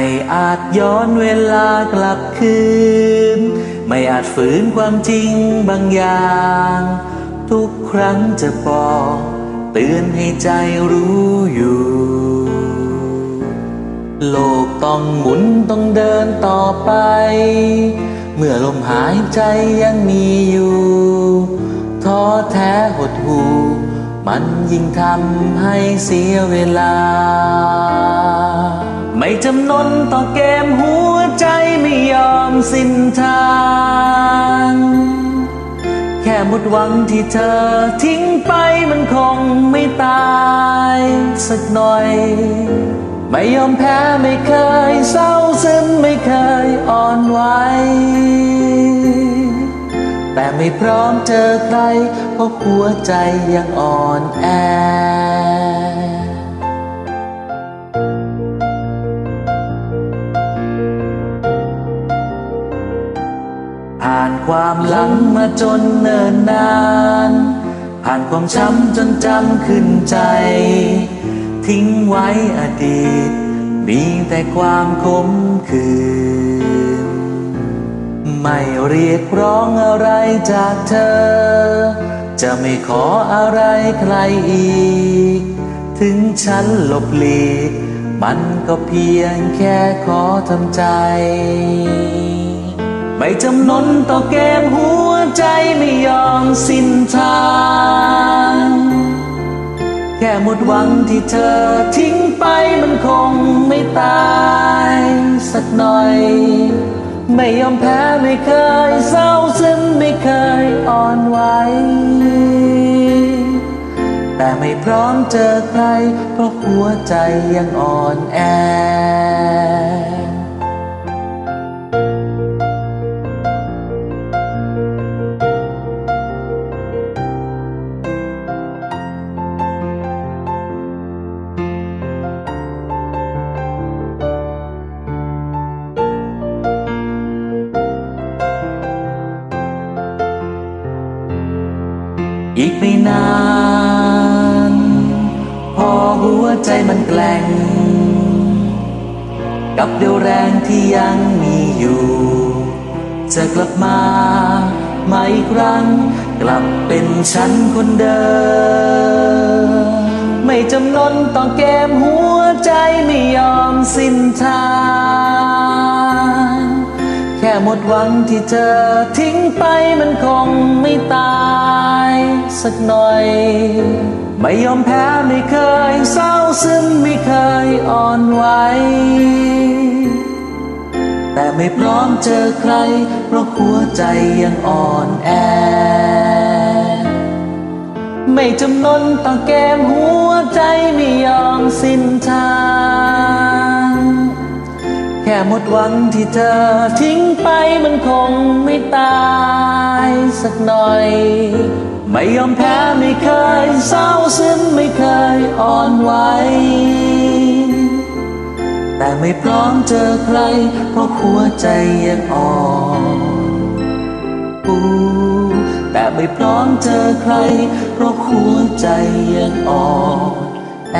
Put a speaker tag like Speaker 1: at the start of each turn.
Speaker 1: ไม่อาจย้อนเวลากลับคืน ไม่อาจฝืนความจริงบางอย่าง ทุกครั้งจะบอกเตือนให้ใจรู้อยู่ โลกต้องหมุนต้องเดินต่อไป เมื่อลมหายใจยังมีอยู่ท้อแท้หดหู่มันยิ่งทำให้เสียเวลา ไม่จำนนต่อเกมหัวใจไม่ยอมสิ้นทาง แค่หมดหวังที่เธอทิ้งไปมันคงไม่ตายสักหน่อย ไม่ยอมแพ้ไม่เคยเศร้าซึมไม่เคยอ่อนไหวแต่ไม่พร้อมเจอใครเพราะหัวใจยังอ่อนแอ ผ่านความหลังมาจนเนิ่นนาน ผ่านความช้ำจนจำขึ้นใจ ทิ้งไว้อดีต มีแต่ความขมขื่นไม่เรียกร้องอะไรจากเธอ จะไม่ขออะไรใครอีก ถึงฉันหลบหลีกมันก็เพียงแค่ขอทำใจ จำนนต่อเกมหัวใจไม่ยอมสิ้นทาง แค่หมดหวังที่เธอทิ้งไปมันคงไม่ตายสักหน่อย ไม่ยอมแพ้ไม่เคยเศร้าซึมไม่เคยอ่อนไหวแต่ไม่พร้อมเจอใคร เพราะหัวใจยังอ่อนแอ อีกไม่นาน พอหัวใจมันแกล้งกับเดียวแรงที่ยังมีอยู่ จะกลับมามาอีกครั้ง กลับเป็นฉันคนเดิม ไม่จำนนต่อเกมหัวใจไม่ยอมสิ้นทางแค่หมดหวังที่เธอทิ้งไปมันคงไม่ตาย สักหน่อย ไม่ยอมแพ้ไม่เคยเศร้าซึมไม่เคยอ่อนไหวแต่ไม่พร้อมเจอใคร เพราะหัวใจยังอ่อนแอ ไม่จำนนต่อเกมหัวใจไม่ยอมสิ้นทาง ค่หมดหวังที่เธอทิ้งไปมันคงไม่ตายสักหน่อย ไม่ยอมแพ้ไม่เคยเศร้าซึมไม่เคยอ่อนไหวแต่ไม่พร้อมเจอใคร เพราะหัวใจยังอ่อนปูแต่ไม่พร้อมเจอใคร เพราะหัวใจยังอ่อนแอ